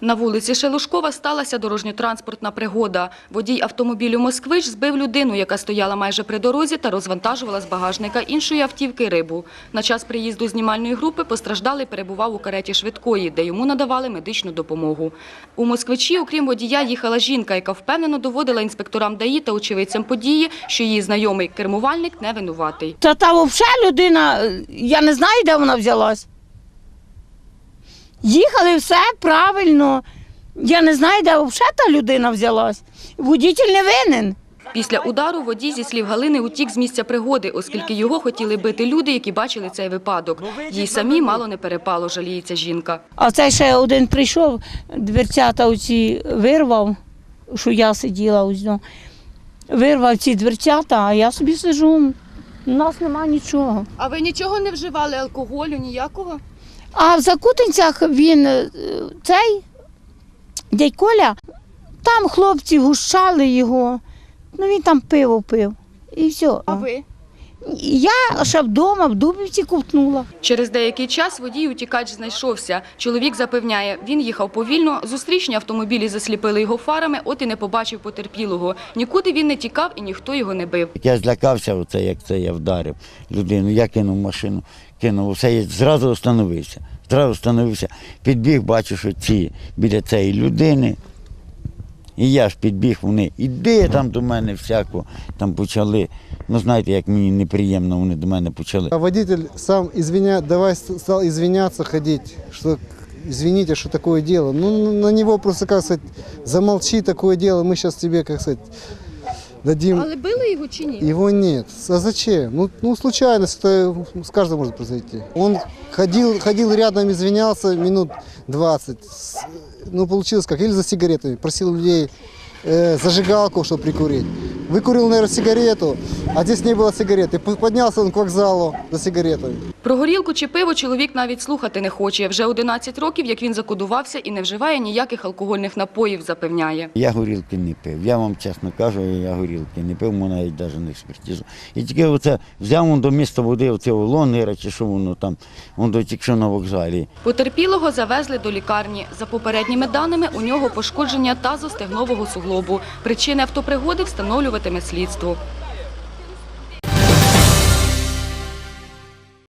На вулиці Шелушкова сталася дорожньо-транспортна пригода. Водій автомобілю «Москвич» збив людину, яка стояла майже при дорозі та розвантажувала з багажника іншої автівки рибу. На час приїзду знімальної групи постраждалий перебував у кареті швидкої, де йому надавали медичну допомогу. У «Москвичі», окрім водія, їхала жінка, яка впевнено доводила інспекторам ДАІ та очевидцям події, що її знайомий кермувальник не винуватий. Та та взагалі людина, е, я не знаю, де вона взялась. Їхали все правильно. Я не знаю, де взагалі та людина взялась. Водитель не винен. Після удару водій, зі слів Галини, утік з місця пригоди, оскільки його хотіли бити люди, які бачили цей випадок. Їй самі мало не перепало, жаліється жінка. А цей ще один прийшов, дверцята оці вирвав, що я сиділа ось. ну, Вирвав ці дверцята, а я собі сижу. У нас нема нічого. А ви нічого не вживали алкоголю, ніякого? А в Закутинцях він е, цей дядь Коля, там хлопці гущали його. Ну він там пиво пив. І все. А ви? Я ще вдома в Дубівці ковтнула. Через деякий час водій утікач знайшовся. Чоловік запевняє, він їхав повільно, зустрічні автомобілі засліпили його фарами, от і не побачив потерпілого. Нікуди він не тікав і ніхто його не бив. Я злякався, оце, як це я вдарив людину. Я кинув машину, кинув усе, я зразу остановився. Зразу остановився, підбіг, бачу, що ці біля цієї людини. І я ж підбіг, вони, іди там до мене всяко, там почали. Ну знаєте, як мені неприємно, вони до мене почали. А водитель сам извиня, давай став стал извиняться, ходить, что извините, что такое дело. Ну, на него просто, как сказать, замолчи такое дело, мы сейчас тебе, как сказать, дадим. Але били його чи ні? Его нет. А зачем? Ну, ну случайность, это с каждым может произойти. Он ходил, ходил рядом, извинялся минут 20. С- Ну, получилось как, или за сигаретами, просил людей э, зажигалку, чтобы прикурить. Выкурил, наверное, сигарету, а здесь не было сигареты. П- Поднялся он к вокзалу за сигаретами. Про горілку чи пиво чоловік навіть слухати не хоче. Вже 11 років, як він закодувався і не вживає ніяких алкогольних напоїв, запевняє. Я горілки не пив. Я вам чесно кажу, я горілки не пив, мене навіть навіть не експертизу. І тільки оце взяв он до міста води оцього лонгера, чи що воно там, он до тільки що на вокзалі. Потерпілого завезли до лікарні. За попередніми даними, у нього пошкодження тазостегнового суглобу. Причини автопригоди встановлюватиме слідство.